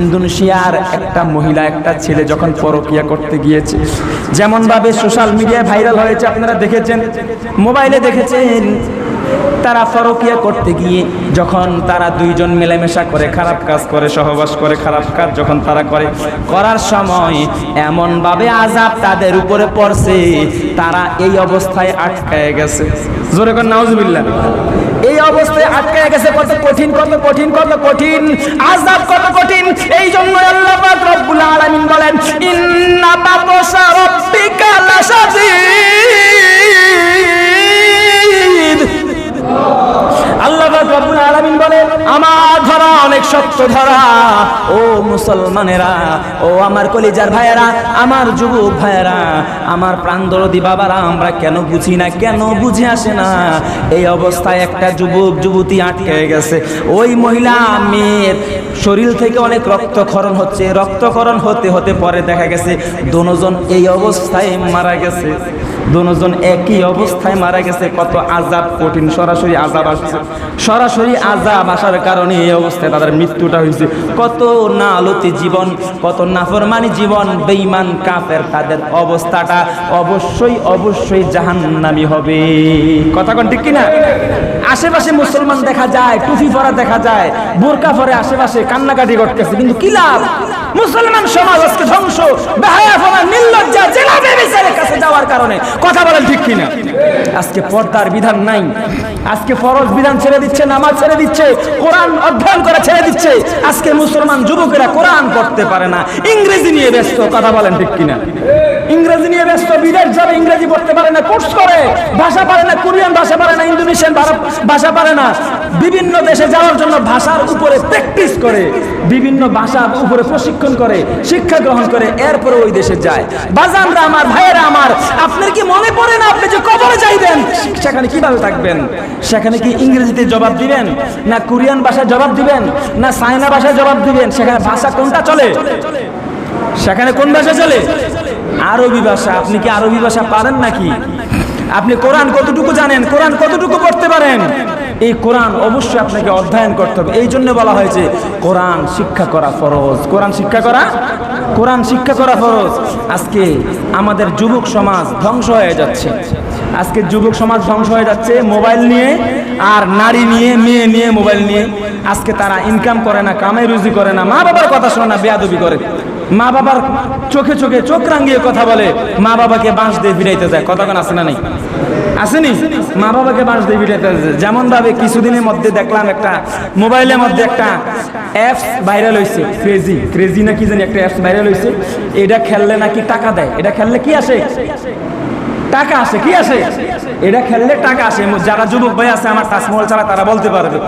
ইন্দোনেশিয়ার একটা মহিলা, একটা ছেলে যখন পরকিয়া করতে গিয়েছে। যেমনভাবে সোশ্যাল মিডিয়ায় ভাইরাল হয়েছে, আপনারা দেখেছেন মোবাইলে দেখেছেন। তারা ফরকিয়া করতে গিয়ে যখন তারা দুইজন মেলামেশা করে, খারাপ কাজ করে, সহবাস করে, খারাপ কাজ যখন তারা করে, করার সময় এমনভাবে আজাব তাদের উপরে পড়ছে, তারা এই অবস্থায় আটকায় গেছে। জোরে কর নাউজুবিল্লাহ। এই অবস্থায় আটকায় গেছে কত কঠিন কত কঠিন কত কঠিন আজাব কত কঠিন। এই জন্য আল্লাহ পাক রব্বুল আলামিন বলেন ইন্না বাতশা রাব্বিকা লাশাদীদ। আল্লাহ রব্বুল আমার ধরা অনেক শক্ত ধরা। ও মুসলমানেরা, ও আমার কলিজার আমার যুবক আমার বাবারা, আমরা কেন বুঝি না, কেন বুঝে আসে না? এই অবস্থায় একটা যুবক, যুবতী আটকে গেছে। ওই মহিলা মেয়ের শরীর থেকে অনেক রক্তক্ষরণ হচ্ছে। রক্তক্ষরণ হতে হতে পরে দেখা গেছে দোনোজন এই অবস্থায় মারা গেছে। দোনোজন একই অবস্থায় মারা গেছে। কত আজাব কঠিন, সরাসরি আজাব আসছে। সরাসরি আজাব আসার কারণে এই অবস্থায় তাদের মৃত্যুটা হয়েছে। কত না আলোতে জীবন, কত নাফরমানি জীবন বেইমান কাফের, তাদের অবস্থাটা অবশ্যই অবশ্যই জাহান্নামি হবে। কথা কন ঠিক কিনা? আশেপাশে মুসলমান দেখা যায় টুপি পরা দেখা যায়, বোরকা পরে আশেপাশে কান্নাকাটি করতেছে, কিন্তু কি লাভ? মুসলমান সমাজ আজকে ধ্বংস নির্লজ্জা জেলাবে বিচারের কাছে যাওয়ার কারণে। কথা বলেন ঠিক কিনা? আজকে পর্দার বিধান নাই। আজকে ফরজ বিধান ছেড়ে দিচ্ছে, নামাজ ছেড়ে দিচ্ছে, কোরআন অধ্যয়ন করে ছেড়ে দিচ্ছে। আজকে মুসলমান যুবকেরা কোরআন পড়তে পারে না। ইংরেজি নিয়ে ব্যস্ত, কথা বলেন ঠিক কিনা? ইংরেজি নিয়ে ব্যস্ত, বিদেশ যাবে, ইংরেজি পড়তে পারে না, কোর্স করে। ভাষা পারে না, কোরিয়ান ভাষা পারে না, ইন্দোনেশিয়ান ভাষা- পারে না। বিভিন্ন দেশে যাওয়ার জন্য ভাষার উপরে প্র্যাকটিস করে, বিভিন্ন ভাষার উপরে প্রশিক্ষণ করে, শিক্ষা গ্রহণ করে, এরপরে ওই দেশে যায়। বাজানরা আমার, ভাইয়েরা আমার, আপনার কি মনে পড়ে না আপনি যে কবরে যাইবেন? সেখানে কীভাবে থাকবেন? সেখানে কি ইংরেজিতে জবাব দিবেন? না কোরিয়ান ভাষায় জবাব দিবেন? না চায়না ভাষায় জবাব দিবেন? সেখানে ভাষা কোনটা চলে? সেখানে কোন ভাষা চলে? আরবি ভাষা। আপনি কি আরবি ভাষা পারেন নাকি? আপনি কোরআন কতটুকু জানেন? কোরআন কতটুকু পড়তে পারেন? এই কোরআন অবশ্যই আপনাকে অধ্যয়ন করতে হবে। এই জন্য বলা হয়েছে, কোরআন শিক্ষা করা ফরজ। কোরআন শিক্ষা করা? কোরআন শিক্ষা করা ফরজ। আজকে আমাদের যুবক সমাজ ধ্বংস হয়ে যাচ্ছে। আজকে যুবক সমাজ ধ্বংস হয়ে যাচ্ছে মোবাইল নিয়ে আর নারী নিয়ে, মেয়ে নিয়ে মোবাইল নিয়ে। আজকে তারা ইনকাম করে না, কামে রুজি করে না মা বাবার কথা শোনে না, বেয়াদবি করে। মা বাবার চোখে চোখে চোখ রাঙিয়ে কথা বলে, মা বাবাকে বাঁশ দিয়ে ফিরাইতে যায়। কোন আসে না নাই? আসেনি? মা বাবাকে বাঁশ দিয়ে ফিরাইতে যায়। যেমন ভাবে কিছুদিনের মধ্যে দেখলাম একটা, মোবাইলের মধ্যে একটা অ্যাপস ভাইরাল হয়েছে ক্রেজি ক্রেজি না কি জানি একটা অ্যাপস ভাইরাল হয়েছে এটা খেললে নাকি টাকা দেয়? এটা খেললে কি আসে? টাকা আসে, কি আসে? এটা খেললে টাকা আসে। যারা যুবক ভাই আছে, আমার তাজমহল ছাড়া তারা বলতে পারবে।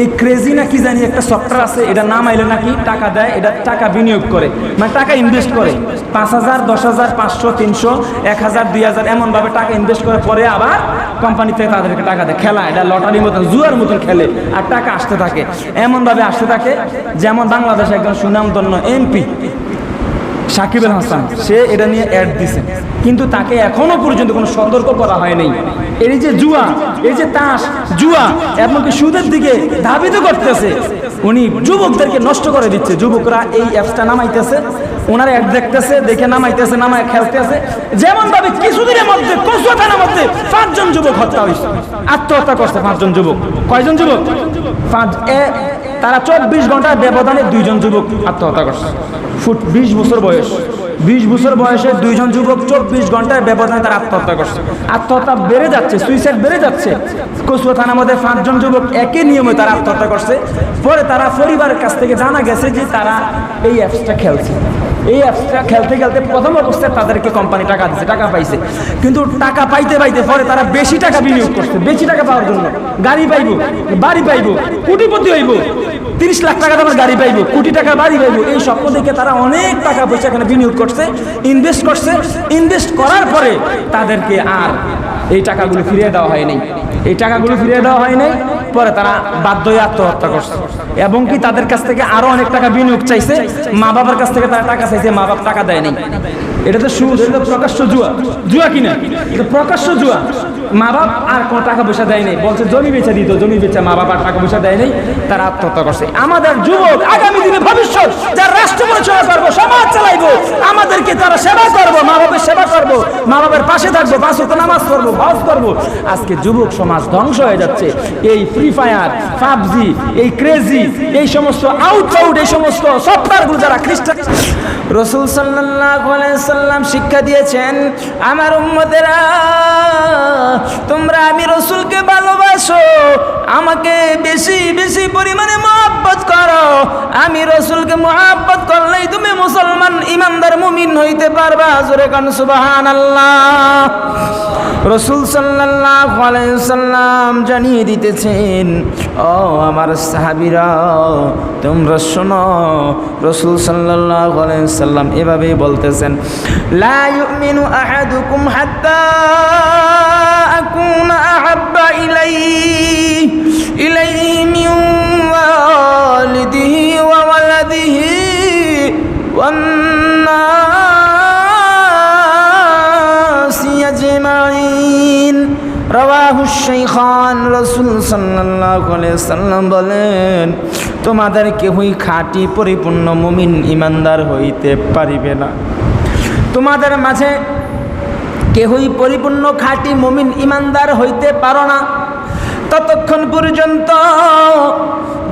এই ক্রেজি না কি জানি একটা সফটওয়্যার আছে, এটা নাম আইলে নাকি টাকা দেয়, এটা টাকা বিনিয়োগ করে। মানে টাকা ইনভেস্ট করে। পাঁচ হাজার, দশ হাজার, পাঁচশো, তিনশো, এক হাজার, দুই হাজার, এমনভাবে টাকা ইনভেস্ট করে পরে আবার কোম্পানি থেকে তাদেরকে টাকা দেয়। খেলা, এটা লটারির মতন, জুয়ার মতন খেলে আর টাকা আসতে থাকে। এমনভাবে আসতে থাকে, যেমন বাংলাদেশে একজন সুনামধন্য এমপি সাকিব আল হাসান, সে এটা নিয়ে অ্যাড দিছে। কিন্তু তাকে এখনও পর্যন্ত কোনো সতর্ক করা হয়নি। এই যে জুয়া, এই যে তাস, জুয়া, এমনকি সুদের দিকে ধাবিত করতেছে, উনি যুবকদেরকে নষ্ট করে দিচ্ছে। যুবকরা এই অ্যাপসটা নামাইতেছে ওনারা অ্যাড দেখতেছে, দেখে নামাইতেছে, নামায় খেলতেছে। যেমন ভাবে কিছুদিনের মধ্যে কচুয়া থানার মধ্যে পাঁচজন যুবক হত্যা হয়েছে আত্মহত্যা করছে পাঁচজন যুবক। কয়জন যুবক? পাঁচ তারা চব্বিশ ঘণ্টার ব্যবধানে দুইজন যুবক আত্মহত্যা করছে। ফুট বিশ বছর বয়স। বিশ বছর বয়সে দুইজন যুবক চব্বিশ ঘন্টায় ব্যবধানে তারা আত্মহত্যা করছে। আত্মহত্যা বেড়ে যাচ্ছে সুইসাইড বেড়ে যাচ্ছে। কচুয়া থানার মধ্যে পাঁচজন যুবক একই নিয়মে তারা আত্মহত্যা করছে। পরে তারা পরিবারের কাছ থেকে জানা গেছে যে তারা এই অ্যাপসটা খেলছে। এই অ্যাপসটা খেলতে খেলতে প্রথম অবস্থায় তাদেরকে কোম্পানি টাকা দিচ্ছে টাকা পাইছে। কিন্তু টাকা পাইতে পাইতে পরে তারা বেশি টাকা বিনিয়োগ করছে, বেশি টাকা পাওয়ার জন্য। গাড়ি পাইব, বাড়ি পাইব, কোটিপতি হইব। তিরিশ লাখ টাকা তোমার গাড়ি পাইব, কোটি টাকা বাড়ি পাইব। এই স্বপ্ন দেখে তারা অনেক টাকা পয়সা এখানে বিনিয়োগ করছে ইনভেস্ট করছে। ইনভেস্ট করার পরে তাদেরকে আর এই টাকাগুলো ফিরিয়ে দেওয়া হয়নি এই টাকাগুলো ফিরিয়ে দেওয়া হয়নি পরে তারা বাধ্য হয়ে আত্মহত্যা করছে। এবং কি তাদের কাছ থেকে আরও অনেক টাকা বিনিয়োগ চাইছে মা বাবার কাছ থেকে তারা টাকা চাইছে মা বাবা টাকা দেয়নি এটা তো এটা তো প্রকাশ্য জুয়া। জুয়া কিনা? এটা প্রকাশ্য জুয়া। মা বাপ আর কোনো টাকা পয়সা দেয় নাই। বলছে, জমি বেচা দিত, জমি বেচে মা বাপ আর টাকা পয়সা দেয় নাই, তারা আত্মহত্যা করছে। আমাদের যুবক আগামী দিনে ভবিষ্যৎ, যারা আমাদেরকে তারা সেবা করব, মা বাবার সেবা করব, মা বাবার পাশে থাকব, পাঁচ ওয়াক্ত নামাজ পড়ব, হজ করব। আজকে যুবক সমাজ ধ্বংস হয়ে যাচ্ছে। এই ফ্রি ফায়ার পাবজি, এই ক্রেজি এই সমস্ত আউট আউট এই সমস্ত সফটওয়্যারগুলো যারা খ্রিস্টান রসুল আলাইহি সাল্লাম শিক্ষা দিয়েছেন, আমার উম্মতেরা, তোমরা আমি রসুলকে ভালোবাসো, আমাকে বেশি বেশি পরিমাণে মহব্বত করো। আমি রসুলকে মহব্বত করলেই তুমি মুসলমান, ইমানদার, মুমিন হইতে পারবা। জোরে কান সুবাহান আল্লাহ রসুল আলাইহি সাল্লাম জানিয়ে দিতেছেন, ও আমার সাহাবীরা, তোমরা শোনো। রসুল আলাইহি সাল্লাম এভাবেই বলতেছেন আহাদুকুম হাত্তা আকুনা আহাব্বা ইলাইহি ইলাইহি মিন ওয়ালিদিহি ওয়া ওয়ালাদিহি ওয়ান নাসি আজমাইন রাওয়াহু শাইখান রাসূল আলাইহি সাল্লাম বলেন, তোমাদের কেহই খাঁটি পরিপূর্ণ মুমিন ইমানদার হইতে পারিবে না। তোমাদের মাঝে কেহই পরিপূর্ণ খাঁটি মমিন ইমানদার হইতে পারো না। ততক্ষণ পর্যন্ত,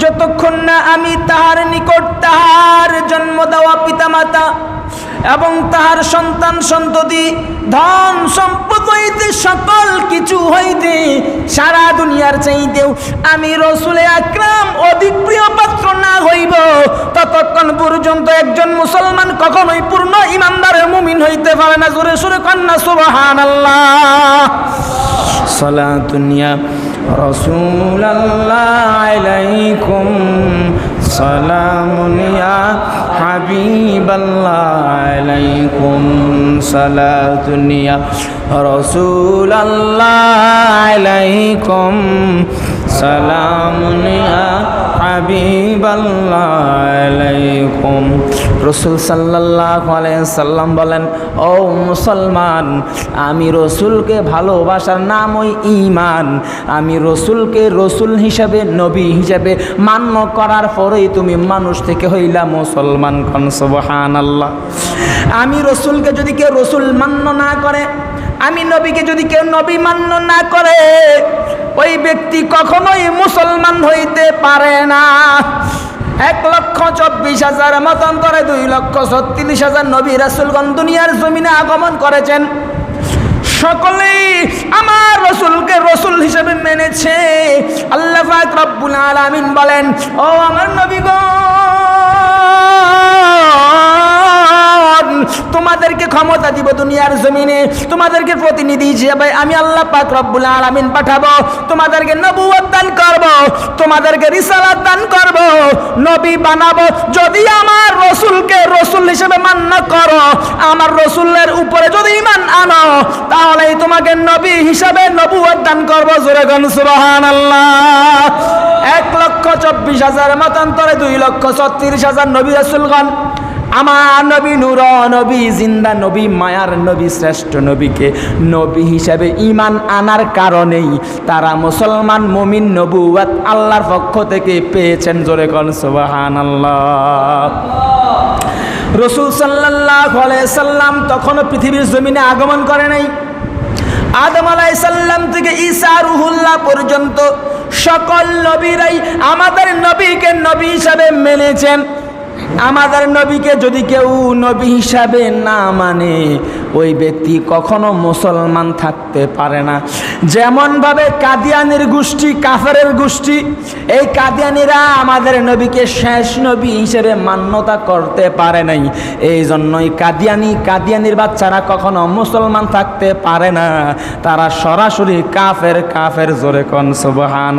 যতক্ষণ না আমি তাহার নিকট তাহার জন্ম দেওয়া পিতামাতা এবং তাহার সন্তান সন্ততি, ধন সম্পদ হইতে সকল কিছু হইতে সারা দুনিয়ার চাইতেও আমি রসুলে আক্রাম অধিক প্রিয় পাত্র না হইব। ততক্ষণ পর্যন্ত একজন মুসলমান কখনোই পূর্ণ ইমানদারের মুমিন হইতে পারে না। জোরে সুরে কন্যা সুবাহান আল্লাহ সলা দুনিয়া রসুল আল্লাহ سلام يا حبيب الله عليكم. صلاة يا رسول الله عليكم. সালামুন রসুল সাল্লাহ সাল্লাম বলেন, ও মুসলমান, আমি রসুলকে ভালোবাসার নাম ওই ইমান আমি রসুলকে রসুল হিসাবে, নবী হিসাবে মান্য করার পরেই তুমি মানুষ থেকে হইলা মুসলমান খনসবহান আল্লাহ আমি রসুলকে যদি কেউ রসুল মান্য না করে, আমি নবীকে যদি কেউ নবী মান্য না করে ওই ব্যক্তি কখনোই মুসলমান হইতে পারে না। এক লক্ষ চব্বিশ হাজার মতান্তরে দুই লক্ষ ছত্রিশ হাজার নবী রাসুলগণ দুনিয়ার জমিনে আগমন করেছেন। সকলেই আমার রসুলকে রসুল হিসেবে মেনেছে। আল্লাহ রব্বুল আলামিন বলেন, ও আমার নবীগণ তোমাদেরকে ক্ষমতা দিব দুনিয়ার জমিনে, তোমাদেরকে প্রতিনিধি হিসেবে আমি আল্লাহ পাক রব্বুল আলামিন পাঠাবো, তোমাদেরকে নবুয়ত দান করব, তোমাদেরকে রিসালাত দান করব, নবী বানাবো। যদি আমার রসুলকে রসুল হিসেবে মান্য করো, আমার রসুলের উপরে যদি ইমান আনো, তাহলেই তোমাকে নবী হিসাবে নবুয়ত দান করব, জোরে গন সুবহানাল্লাহ। এক লক্ষ চব্বিশ হাজার মতান্তরে দুই লক্ষ ছত্রিশ হাজার নবী রসুলগণ। আমার নবী নূর, নবী জিন্দা, নবী মায়ার নবী শ্রেষ্ঠ নবীকে নবী হিসাবে ইমান আনার কারণেই তারা মুসলমান মমিন নবুয়াত আল্লাহর পক্ষ থেকে পেয়েছেন। জোরে কন সুবাহান আল্লাহ রসুল সাল্লাহ সাল্লাম তখনও পৃথিবীর জমিনে আগমন করে নাই। আদম আলাই সাল্লাম থেকে ঈসা রুহুল্লাহ পর্যন্ত সকল নবীরাই আমাদের নবীকে নবী হিসাবে মেনেছেন। আমাদের নবীকে যদি কেউ নবী হিসাবে না মানে ওই ব্যক্তি কখনো মুসলমান থাকতে পারে না। যেমনভাবে কাদিয়ানির গোষ্ঠী, কাফেরের গোষ্ঠী, এই কাদিয়ানিরা আমাদের নবীকে শেষ নবী হিসেবে মান্যতা করতে পারে নাই। এই জন্যই কাদিয়ানি, কাদিয়ানির বাচ্চারা কখনো মুসলমান থাকতে পারে না। তারা সরাসরি কাফের কাফের জোরে কন সুবহান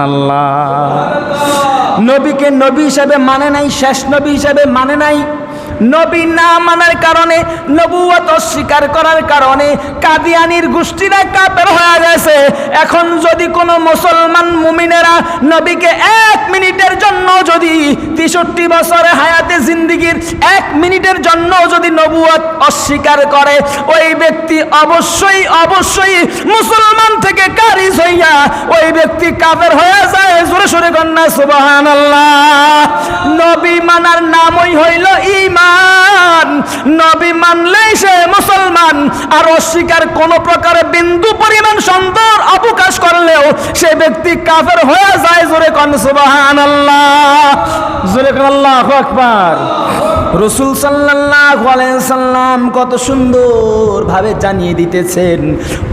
নবীকে নবী হিসেবে মানে নাই শেষ নবী হিসেবে মানে নাই। নবী না মানার কারণে নবুয়ত অস্বীকার করার কারণে কাদিয়ানির গোষ্ঠীরা কাপের হয়ে গেছে। এখন যদি কোনো মুসলমান মুমিনেরা নবীকে এক মিনিটের জন্য যদি তেষট্টি বছরে হায়াতে জিন্দিগির এক মিনিটের জন্য যদি নবুয়ত অস্বীকার করে, ওই ব্যক্তি অবশ্যই অবশ্যই মুসলমান থেকে কারিজ হইয়া ওই ব্যক্তি কাপের হয়ে যায়। জোরে সরে কন্যা সুবাহান নবী মানার নামই হইল ইমান নবী মানলেই আর অস্বীকার কোন প্রকারে বিন্দু পরিমাণ সন্তর অবকাশ করলেও সে ব্যক্তি কাফের হয়ে যায় জোরে কন সুবাহান আল্লাহ জোরে কন, আল্লাহ আকবার। রসুল সাল্লাম কত সুন্দর ভাবে জানিয়ে দিতেছেন,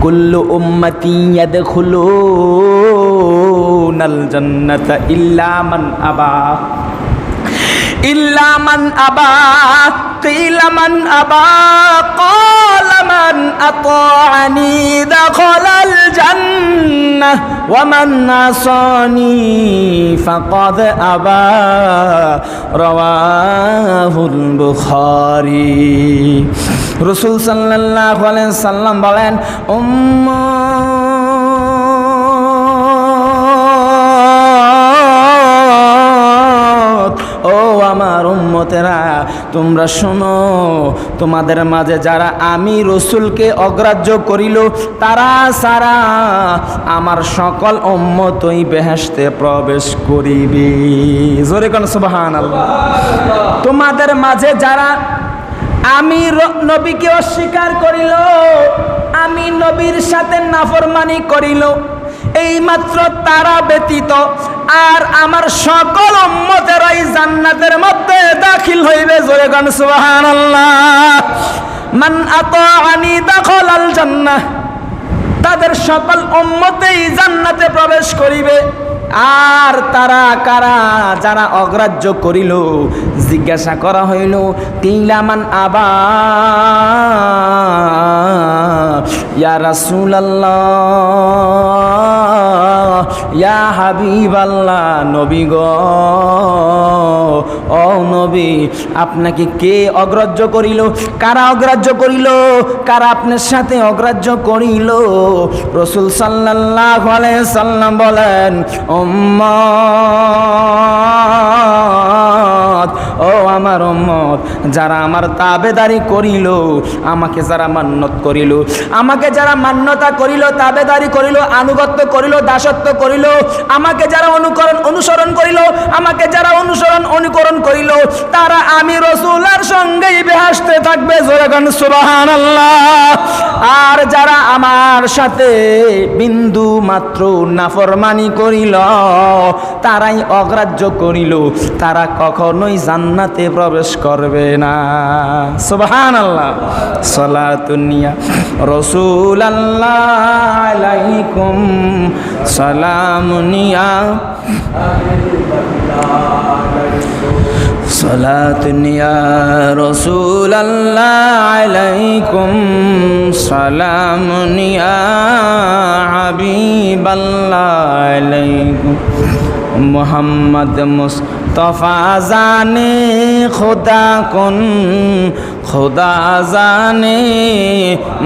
কুল্লু উম্মতি ইয়াদখুলুনাল জান্নাতা ইল্লা আবা। إلا من أبى قيل من أبى قال من أطاعني دخل الجنة ومن عصاني فقد أبى رواه البخاري رسول صلى الله عليه وسلم বলেন উম্মত ও আমার উম্মতেরা, তোমরা শোনো, তোমাদের মাঝে যারা আমি রসুলকে অগ্রাহ্য করিল, তারা সারা আমার সকল উম্মতই বেহেশতে প্রবেশ করিবি। জোরে কোন সুবহান তোমাদের মাঝে যারা আমি নবীকে অস্বীকার করিল, আমি নবীর সাথে নাফরমানি করিল এই মাত্র তারা ব্যতীত আর আমার সকল উম্মতেরাই জান্নাতের মধ্যে দাখিল হইবে, জোরে গান, সুবহানাল্লাহ। মান আতাআনি দাখালাল জান্নাহ। তাদের সকল উম্মতেই জান্নাতে প্রবেশ করিবে। আর তারা কারা? যারা অগ্রাহ্য করিল, জিজ্ঞাসা করা হইল তিলামান আবা? ইয়া রাসূলুল্লাহ। ইয়া হাবিবাল্লাহ, নবী গ। ও নবী, আপনাকে কে অগ্রাহ্য করিল? কারা অগ্রাহ্য করিল? কারা আপনার সাথে অগ্রাহ্য করিল? রসুল সাল্লাহ সাল্লাম বলেন উম্মত, ও আমার উম্মত, যারা আমার তাবেদারি করিল, আমাকে যারা মান্যত করিল, আমাকে যারা মান্যতা করিল, তাবেদারি করিল, আনুগত্য করিল, দাসত্ব করিল, আমাকে যারা অনুকরণ, অনুসরণ করিল, আমাকে যারা অনুসরণ, অনুকরণ করিল, তারা আমি রসুলার সঙ্গেই বেহাসতে থাকবে সুবাহান আর যারা আমার সাথে বিন্দু মাত্র নাফরমানি করিল, তারাই অগ্রাহ্য করিল, তারা কখনোই জান্নাতে প্রবেশ করবে না। সোবাহান আল্লাহ সলাতুনিয়া রসুল আল্লাহকুম সালামুনিয়া সলাতুনিয়া রসুল আল্লাহকুম সালামুনিয়া হাবিব আল্লাহ মোহাম্মদ মুস তফা জানে, খোদা কুন? খোদা জানে,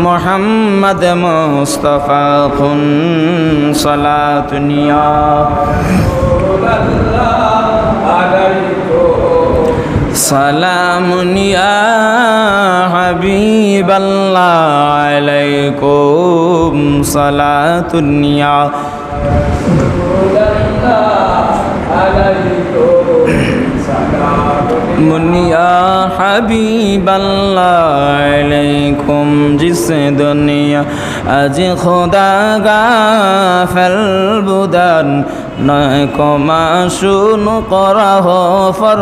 মোহাম্মদ মুস্তফা খুন সলা দুনিয়া সালামুন ইয়া হাবিবাল্লাহ আলাইকুম সালাতুন আলাইকুম মুনিয়া হাবিব আলাইকুম জিস দুনিয়া আজ খোদা গা বুদান নয় কমা শুন করা হো ফর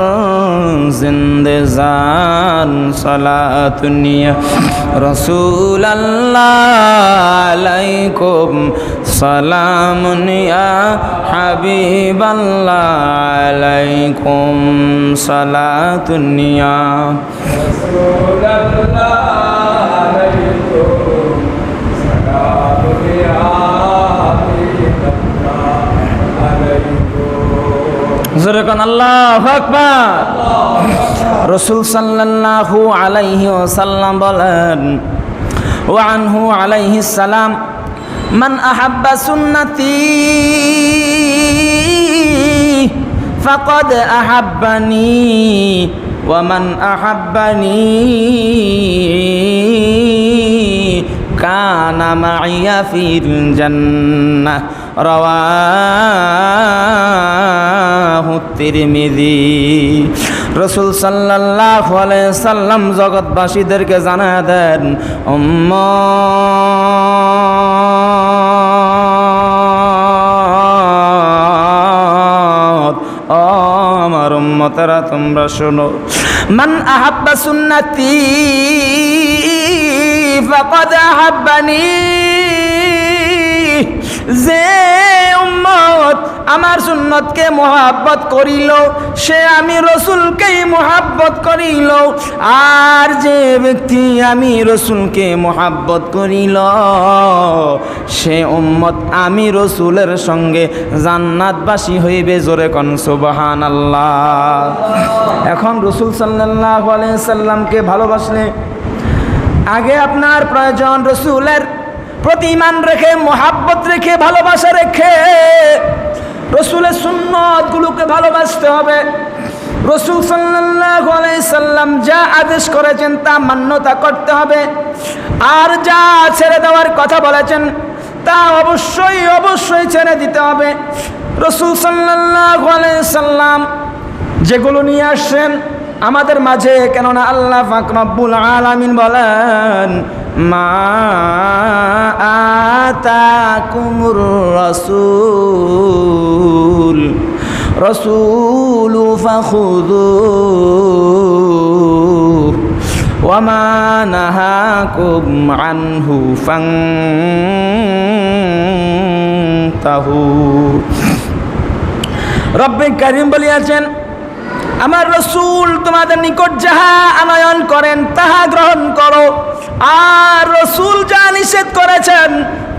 জিন্দে জান সালাতুনিয়া রসুল আলাইকুম সালামুনিয়া হাবিব আলাইকুম সালাতুনিয়া যেরকম আল্লাহ আকবার। রসুল সাল্লাল্লাহু আলাইহি ওয়াসাল্লাম বলেন ওয়ানহু আলাইহি সালাম, মান আহাব্বা সুন্নতি, ফাকাদ আহাব্বানি ওয়ামান আহাব্বানি। কানা মাইয়া ফিল জান্নাহ, রাওয়াহু তিরমিজি। রসুল সাল্লাহ সাল্লাম জগৎবাসীদেরকে জানা দেন আমার উম্মতেরা, তোমরা শোনো। মান আহাব্বা সুন্নতি ফাকাদ আহাব্বানি যে উম্মত আমার সুন্নতকে মোহাব্বত করিল, সে আমি রসুলকেই মোহাব্বত করিল, আর যে ব্যক্তি আমি রসুলকে মোহাব্বত করিল, সে উম্মত আমি রসুলের সঙ্গে জান্নাতবাসী হইবে জোরে কন সুবহান আল্লাহ এখন রসুল সাল্লাহ সাল্লামকে ভালোবাসলে, আগে আপনার প্রয়োজন রসুলের প্রতিমান রেখে, মোহাব্বত রেখে, ভালোবাসা রেখে রসুলের সুন্নতগুলোকে ভালোবাসতে হবে। রসুল সাল্লাম যা আদেশ করেছেন তা মান্যতা করতে হবে। আর যা ছেড়ে দেওয়ার কথা বলেছেন, তা অবশ্যই অবশ্যই ছেড়ে দিতে হবে। রসুল সাল্লাম যেগুলো নিয়ে আসছেন আমাদের মাঝে, কেননা আল্লাহ ফাকরব্বুল আলামিন বলেন মা আতাকুমুর রাসূল রাসূল ফাখুযু ওয়ামা নাহাকুম আনহু ফান্তাহু। রব্বে কারিম বলিয়াছেন, আমার রসুল তোমাদের নিকট যাহা আনয়ন করেন, তাহা গ্রহণ করো। আর রসুল যা নিষেধ করেছেন,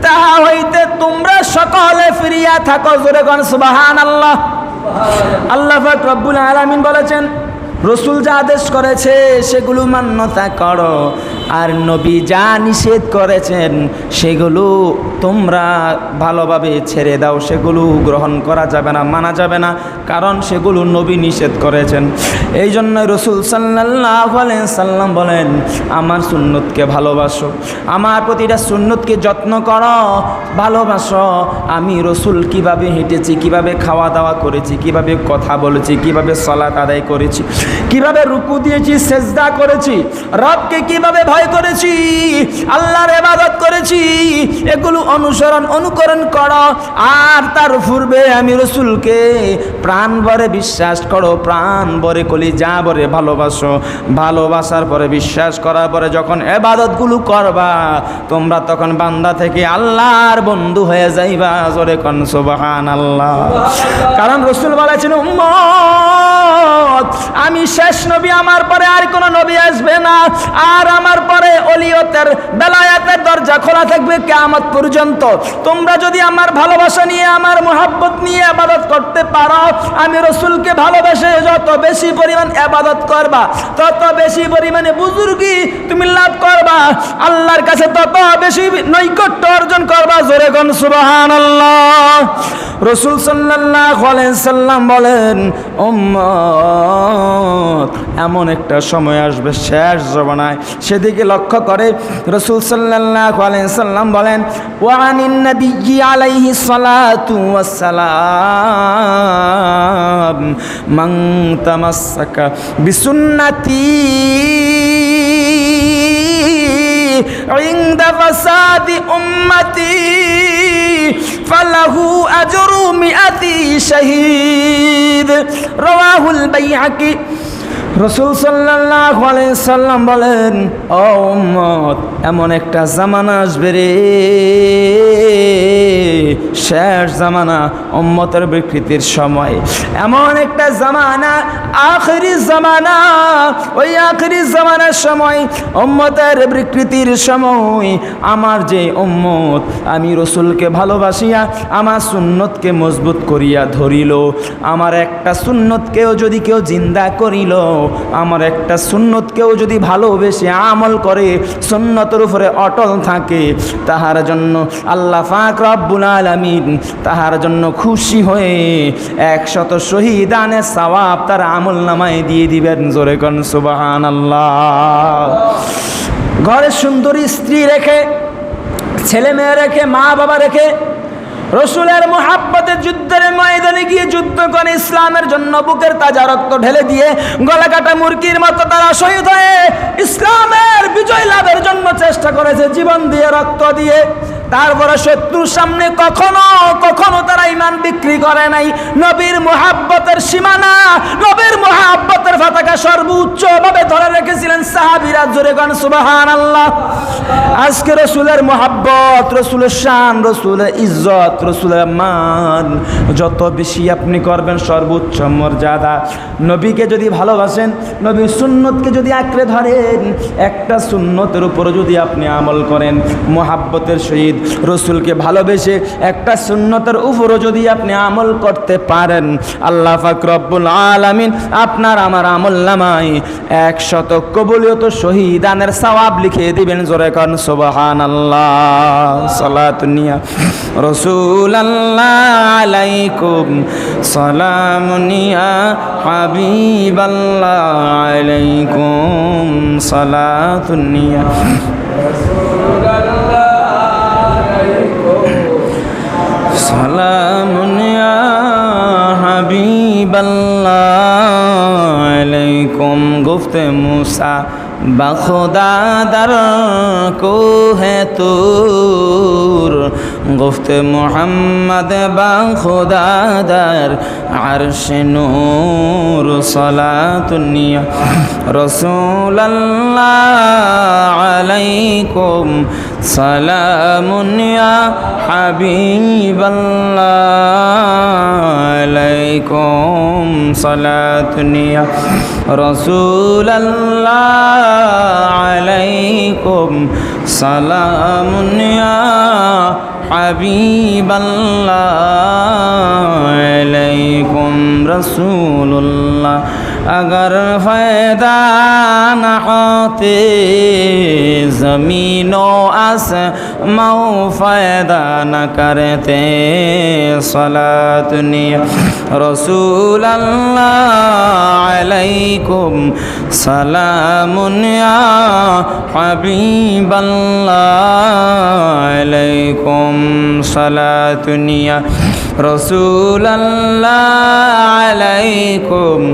তাহা হইতে তোমরা সকলে ফিরিয়া থাকো। জোরে গণ সুবাহান আল্লাহ আল্লাহ রব্বুল আলমিন বলেছেন, রসুল যা আদেশ করেছে, সেগুলো মান্যতা করো। আর নবী যা নিষেধ করেছেন, সেগুলো তোমরা ভালোভাবে ছেড়ে দাও, সেগুলো গ্রহণ করা যাবে না, মানা যাবে না, কারণ সেগুলো নবী নিষেধ করেছেন। এই জন্য রসুল সাল্লাহ সাল্লাম বলেন, আমার সুন্নতকে ভালোবাসো, আমার প্রতিটা সুন্নতকে যত্ন করো, ভালোবাসো। আমি রসুল কীভাবে হেঁটেছি, কীভাবে খাওয়া দাওয়া করেছি, কীভাবে কথা বলেছি, কীভাবে সলাত আদায় করেছি, কীভাবে রুকু দিয়েছি, সেজদা করেছি, রবকে কীভাবে ভয় করেছি, আল্লাহর এবাদত করেছি, এগুলো অনুসরণ, অনুকরণ করো। আর তার পূর্বে আমি রসুলকে প্রাণ ভরে বিশ্বাস করো, প্রাণ ভরে কলি যা ভরে ভালোবাসো। ভালোবাসার পরে বিশ্বাস করার পরে যখন এবাদতগুলো করবা, তোমরা তখন বান্দা থেকে আল্লাহর বন্ধু হয়ে যাইবা। জোরে কন সুবহান আল্লাহ কারণ রসুল বলেছেন উম্মত আমি শেষ নবী, আমার পরে আর কোনো নবী আসবে না। আর আমার পরে অলিয়তের বেলায়াতের দরজা খোলা থাকবে কেয়ামত পর্যন্ত। তোমরা যদি আমার ভালোবাসা নিয়ে, আমার মোহাব্বত নিয়ে আবাদত করতে পারো, আমি রসুলকে ভালোবেসে যত বেশি পরিমাণ আবাদত করবা, তত বেশি পরিমাণে বুজুর্গি তুমি লাভ করবা। আল্লাহর কাছে তত বেশি নৈকট্য অর্জন করবা। জোরে গন সুবাহান রসুল সাল্লাহ সাল্লাম বলেন উম্মত এমন একটা সময় আসবে শেষ জমানায় সেদিকে লক্ষ্য করে রসুল সাল্লাহ সাল্লাম বলেন ওয়ানিন নবী আলাইহি সালাতু ওয়াসসালাম মান তামাসসাকা বিসুন্নতি عند فساد أمتي فله أجر مئة شهيد رواه البيهقي রসুল সাল্লাম বলেন, ও এমন একটা জামানা আসবে রে। শেষ জামানা উম্মতের বিকৃতির সময়। এমন একটা জামানা, আখরি জামানা, ওই আখরি জামানার সময়, উম্মতের বিকৃতির সময়। আমার যে উম্মত, আমি রসুলকে ভালোবাসিয়া, আমার সুন্নতকে মজবুত করিয়া ধরিল। আমার একটা সুন্নতকেও যদি কেউ জিন্দা করিল আমার একটা সুন্নতকেও যদি ভালোবেসে আমল করে, সুন্নতের উপরে অটল থাকে, তাহার জন্য আল্লাহ ফাক রব্বুল আলমিন তাহার জন্য খুশি হয়ে একশত শহীদানে সওয়াব তার আমল নামায় দিয়ে দিবেন। জোরে কন সুবাহান আল্লাহ ঘরে সুন্দরী স্ত্রী রেখে ছেলে মেয়ে রেখে মা বাবা রেখে রসুলের মোহাব্বতে যুদ্ধের ময়দানে গিয়ে যুদ্ধ করে ইসলামের জন্য বুকের তাজা রক্ত ঢেলে দিয়ে গলা কাটা মুরগির মতো তারা শহীদ হয়ে ইসলামের বিজয় লাভের জন্য চেষ্টা করেছে জীবন দিয়ে রক্ত দিয়ে। তারপরে শত্রুর সামনে কখনো কখনো তারা ইমান বিক্রি করে নাই। নবীর মোহাব্বতের সীমানা, নবীর মোহাব্বতের পতাকা সর্বোচ্চ ভাবে ধরে রেখেছিলেন সাহাবিরা। জোরে গান সুবাহান আল্লাহ আজকে রসুলের মোহাব্বত, রসুলের শান, রসুলের ইজ্জত, রসুলের মান, যত বেশি আপনি করবেন সর্বোচ্চ মর্যাদা। নবীকে যদি ভালোবাসেন, নবীর সুন্নতকে যদি আঁকড়ে ধরেন, একটা সুন্নতের উপর যদি আপনি আমল করেন, মোহাব্বতের সহিত রসুলকে ভালোবেসে একটা সুন্নতের উপরও যদি আপনি আমল করতে পারেন, আল্লাহ ফাকরবুল আলামিন আপনার আমার আমল নামায় একশত কবুলিয়ত শহীদানের সওয়াব লিখে দিবেন জোরে কন সুবহান আল্লাহ সালাতুনিয়া রসুল আল্লাহ আলাইকুম সালামুনিয়া হাবিব আল্লাহ আলাইকুম সালাতুনিয়া সালামুন হাবিবাল্লাহ আলাইকুম গুফতে মুসা বখুদা দর কো হে তুর গুফতে মোহাম্মদ বখুদা দর আরশ নূর সালাতুনিয়া রসুল্লাহ আলাইকুম সালামুন ইয়া হাবিবাল্লাহ আলাইকুম সালাতুনিয়া রসুল্লাহ আলাইকুম সালামুন ইয়া হাবিবাল্লাহ আলাইকুম রসুল্লাহ اگر فیدا نہ ہوتے زمین و آسماں فیدا نہ کرتے صلاة رسول اللہ علیکم سلام یا حبیب اللہ علیکم صلاة یا رسول اللہ علیکم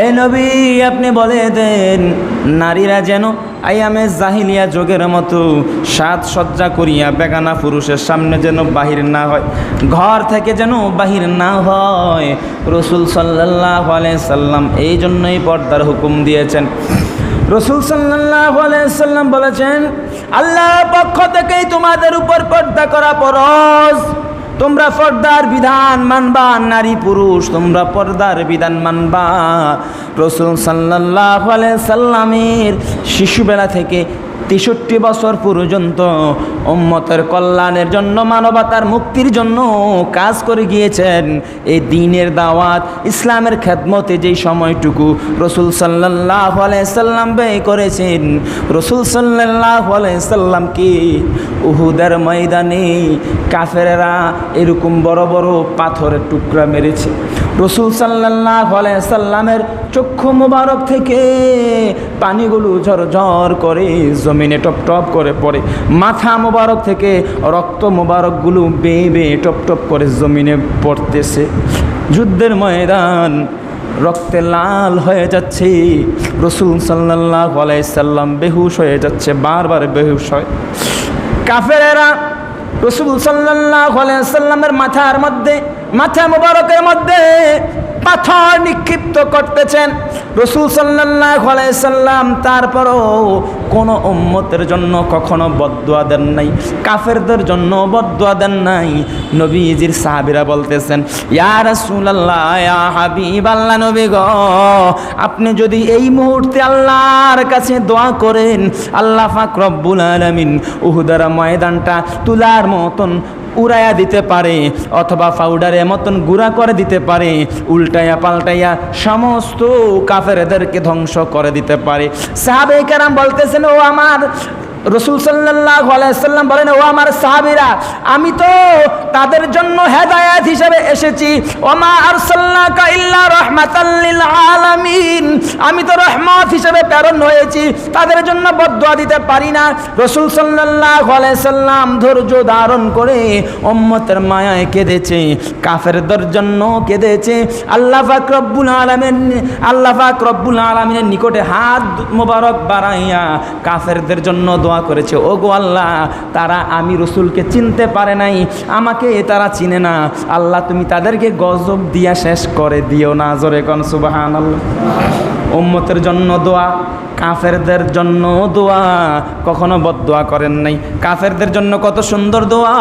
হে নবী, আপনি বলে দেন, নারীরা যেন আয়ামে জাহিলিয়া যোগের মতো সাজ সজ্জা করিয়া বেগানা পুরুষের সামনে যেন বাহির না হয়, ঘর থেকে যেন বাহির না হয়। রসুল সাল্লাহ সাল্লাম এই জন্যই পর্দার হুকুম দিয়েছেন। রসুল সাল্লাহ সাল্লাম বলেছেন আল্লাহ পক্ষ থেকেই তোমাদের উপর পর্দা করা পরশ তোমরা পর্দার বিধান মানবা, নারী পুরুষ, তোমরা পর্দার বিধান মানবা। রসুল সাল্লাহ সাল্লামের শিশুবেলা থেকে তেষট্টি বছর পর্যন্ত উম্মতের কল্যাণের জন্য, মানবতার মুক্তির জন্য কাজ করে গিয়েছেন। এই দিনের দাওয়াত, ইসলামের খেদমতে যেই সময়টুকু রসুল সাল্লাহ সাল্লাম ব্যয় করেছেন, রসুল সাল্লাহ সাল্লামকে উহুদের ময়দানে কাফেরেরা এরকম বড় বড় পাথরের টুকরা মেরেছে? রসুল সাল্লাহ সাল্লামের চক্ষু মোবারক থেকে পানিগুলো ঝরঝর করে জমিনে টপ টপ করে পড়ে। মাথা মোবারক থেকে রক্ত মোবারকগুলো বেয়ে বেয়ে টপ টপ করে জমিনে পড়তেছে। যুদ্ধের ময়দান রক্তে লাল হয়ে যাচ্ছে। রসুল সাল্লাহ সাল্লাম বেহুশ হয়ে যাচ্ছে, বারবার বেহুশ হয়। কাফেরেরা রসুল সাল্লাহ সাল্লামের মাথার মধ্যে, মাথা মোবারকের মধ্যে পাথর নিক্ষিপ্ত করতেছেন। রসুল সাল্লাহ সাল্লাম তারপরও কোনো উম্মতের জন্য কখনো বদুয়া দেন নাই, কাফেরদের জন্য বদুয়া দেন নাই। নবীজির সাহাবিরা বলতেছেন, ইয়া আল্লাহ নবী গো, আপনি যদি এই মুহূর্তে আল্লাহর কাছে দোয়া করেন, আল্লাহ আলমিন আলামিন উহুদার ময়দানটা তুলার মতন উড়াইয়া দিতে পারে, অথবা পাউডারের মতন গুঁড়া করে দিতে পারে, উল্টাইয়া পাল্টাইয়া সমস্ত কাফেরদেরকে ধ্বংস করে দিতে পারে। সাহাবে কেরাম বলতেছেন, ও আমার রসুল সাল্লাহ আলাইসাল্লাম বলেন, ও আমার সাহাবিরা, আমি তো তাদের জন্য হেদায়াত হিসেবে এসেছি। আমি তো রহমত হিসেবে প্রেরণ হয়েছি। তাদের জন্য বদুয়া দিতে পারি না। রসুল সাল্লাহ আলাইসাল্লাম ধৈর্য ধারণ করে উম্মতের মায়ায় কেঁদেছে, কাফেরদের জন্য কেঁদেছে। আল্লাহ পাক রব্বুল আলামিন, আল্লাহ পাক রব্বুল আলামিনের নিকটে হাত মোবারক বাড়াইয়া কাফেরদের জন্য দোয়া করেছে। ও গো আল্লাহ, তারা আমি রসুলকে চিনতে পারে নাই। আমাকে তারা চিনে না। আল্লাহ তুমি তাদেরকে গজব দিয়া শেষ করে দিও না। জোরে কন সুবাহান আল্লাহ উম্মতের জন্য দোয়া। কাফেরদের জন্য দোয়া কখনো বদোয়া করেন নাই। কাফেরদের জন্য কত সুন্দর দোয়া।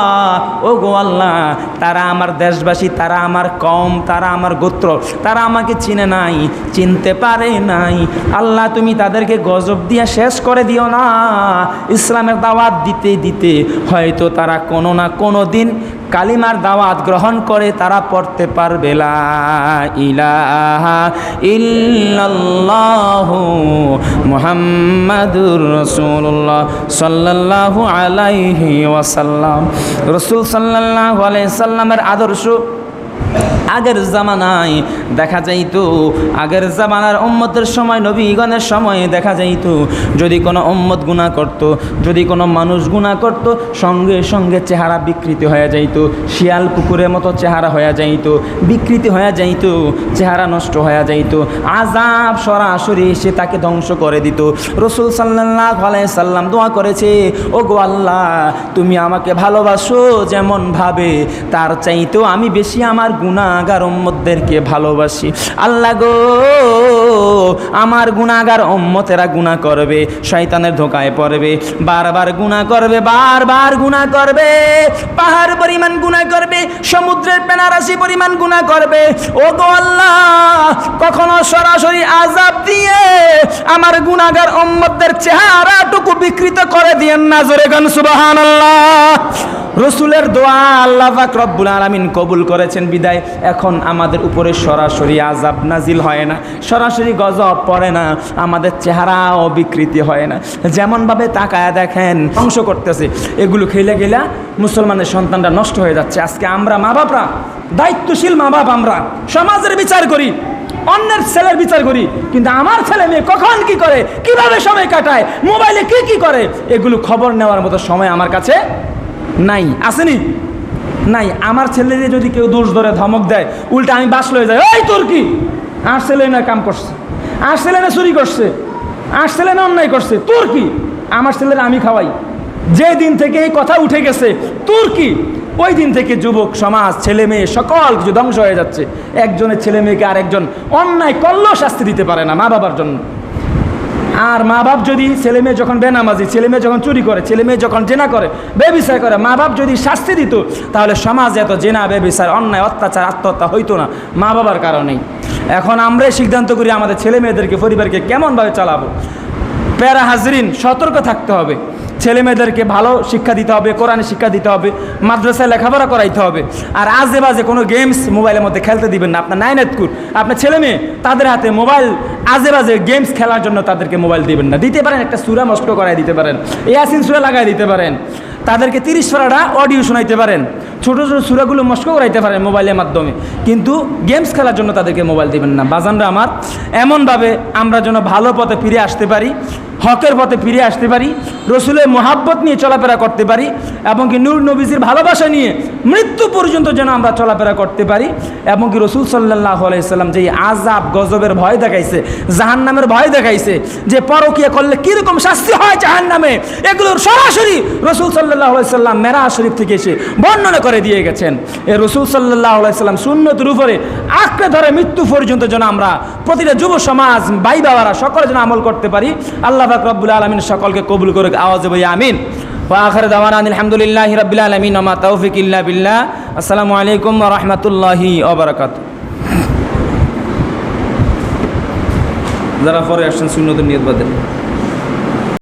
ও গো আল্লাহ, তারা আমার দেশবাসী, তারা আমার কম তারা আমার গোত্র, তারা আমাকে চিনে নাই, চিনতে পারে নাই। আল্লাহ, তুমি তাদেরকে গজব দিয়া শেষ করে দিও না। ইসলামের দাওয়াত দিতে দিতে হয়তো তারা কোনো না কোনো দিন কালিমার দাওয়াত গ্রহণ করে, তারা পড়তে পারবে। ইলাহা ইল্লাল্লাহু মুহাম্মাদুর রসুল্লাহ সাল্লাল্লাহু আলাইহি ওয়াসাল্লাম। রসুল সাল্লাহ আলাইহি সাল্লামের আদর্শ আগের জামানায় দেখা যাইতো। আগের জামানার উম্মতের সময়, নবীগণের সময় দেখা যাইতো। যদি কোনো উম্মত গুণা করত, যদি কোনো মানুষ গুণা করত, সঙ্গে সঙ্গে চেহারা বিকৃতি হয়ে যাইতো। শিয়াল পুকুরের মতো চেহারা হয়ে যাইতো, বিকৃতি হয়ে যাইতো, চেহারা নষ্ট হয়ে যাইতো। আজাব সরাসরি সে তাকে ধ্বংস করে দিত। রসুল সাল্লাহ সাল্লাম দোয়া করেছে ও গো আল্লাহ, তুমি আমাকে ভালোবাসো যেমন ভাবে তার চাইতো আমি বেশি আমার গুণাগার উম্মতদেরকে ভালোবাসি। আল্লাহ গো, আমার গুণাগার উম্মতেরা গুণা করবে, শয়তানের ধোকায় পড়বে, বারবার গুণা করবে, বারবার গুণা করবে, পাহাড় পরিমাণ গুণা করবে, সমুদ্রের পেনারাশি পরিমাণ গুণা করবে। ও গো আল্লাহ, কখনো সরাসরি আজাব দিয়ে আমার গুণাগার উম্মতদের চেহারাটুকু বিকৃত করে দিয়েন না, জোরে গান, সুবহানাল্লাহ। রসুলের দোয়া আল্লাহ পাক রব্বুল আলামিন কবুল করেছেন বিদায়। এখন আমাদের উপরে সরাসরি আজাব নাজিল হয় না, সরাসরি গজব পড়ে না, আমাদের চেহারাও বিকৃতি হয় না। যেমনভাবে তাকায় দেখেন, ধ্বংস করতেছে। এগুলো খেলে গেলা মুসলমানের সন্তানরা নষ্ট হয়ে যাচ্ছে। আজকে আমরা মা বাপরা দায়িত্বশীল মা বাপ আমরা, সমাজের বিচার করি, অন্যের ছেলের বিচার করি, কিন্তু আমার ছেলে মেয়ে কখন কি করে, কীভাবে সময় কাটায়, মোবাইলে কি কি করে, এগুলো খবর নেওয়ার মতো সময় আমার কাছে নাই। আসেনি? নাই। আমার ছেলেরে যদি কেউ দোষ ধরে, ধমক দেয়, উল্টা আমি বাস লয়ে যাই। ওই তোর কি? আর ছেলে না কাম করছে। আর ছেলে না চুরি করছে। আর ছেলে না অন্যায় করছে। তোর কি? আমার ছেলেরা আমি খাওয়াই। যে দিন থেকে এই কথা উঠে গেছে, তোর কি? ওই দিন থেকে যুবক, সমাজ, ছেলে মেয়ে, সকল কিছু ধ্বংস হয়ে যাচ্ছে। একজনের ছেলে মেয়েকে আরেকজন অন্যায় করলেও শাস্তি দিতে পারে না মা বাবার জন্য। আর মা বাপ যদি ছেলে মেয়ে যখন বেনামাজি, ছেলে মেয়ে যখন চুরি করে, ছেলে মেয়ে যখন জেনা করে বেবিচার করে, মা বাপ যদি শাস্তি দিত, তাহলে সমাজ এত জেনা বেবিচার অন্যায়, অত্যাচার, আত্মহত্যা হইতো না, মা বাবার কারণেই। এখন আমরাই সিদ্ধান্ত করি আমাদের ছেলে মেয়েদেরকে, পরিবারকে কেমনভাবে চালাবো। প্যারা হাজরিন, সতর্ক থাকতে হবে। ছেলে মেয়েদেরকে ভালো শিক্ষা দিতে হবে, কোরআনে শিক্ষা দিতে হবে, মাদ্রাসায় লেখাপড়া করাইতে হবে। আর আজে বাজে কোনো গেমস মোবাইলের মধ্যে খেলতে দিবেন না। আপনার নাইনাতকুর আপনার ছেলে মেয়ে তাদের হাতে মোবাইল আজে বাজে গেমস খেলার জন্য তাদেরকে মোবাইল দিবেন না। দিতে পারেন, একটা সুরা নষ্ট করাই দিতে পারেন। ইয়াসিন সুরা লাগাই দিতে পারেন। তাদেরকে তিরিশ ফারাটা অডিও শোনাইতে পারেন। ছোটো ছোটো সুরাগুলো মস্ক করাইতে পারেন মোবাইলের মাধ্যমে। কিন্তু গেমস খেলার জন্য তাদেরকে মোবাইল দিবেন না। বাজানরা আমার, এমনভাবে আমরা যেন ভালো পথে ফিরে আসতে পারি, হকের পথে ফিরে আসতে পারি, রসুলের মোহাব্বত নিয়ে চলাফেরা করতে পারি, এবং কি নূর নবীজির ভালোবাসা নিয়ে মৃত্যু পর্যন্ত যেন আমরা চলাফেরা করতে পারি, এবং কি রসুল সাল্লাহ আলাইসাল্লাম যে আজাব গজবের ভয় দেখাইছে জাহান নামের ভয় দেখাইছে, যে পরকিয়া করলে কীরকম শাস্তি হয় জাহান নামে এগুলোর সরাসরি রসুল সাল্লাহ আলাইসাল্লাম মেরা শরীফ থেকে এসে বর্ণনা করে দিয়ে গেছেন এ রসুল সাল্লাহ আলাইসাল্লাম শূন্যতির উপরে আঁকড়ে ধরে মৃত্যু পর্যন্ত যেন আমরা প্রতিটা যুব সমাজ ভাই বাবারা সকলে যেন আমল করতে পারি আল্লাহ পাক রব্বুল আলমিন সকলকে কবুল করে আওয়াজ বই আমিন وآخر دعوانا أن الحمد لله رب العالمين وما توفيق إلا بالله السلام عليكم ورحمة الله وبركاته যারা পরে আসছেন শূন্যদের নিয়ত বাদের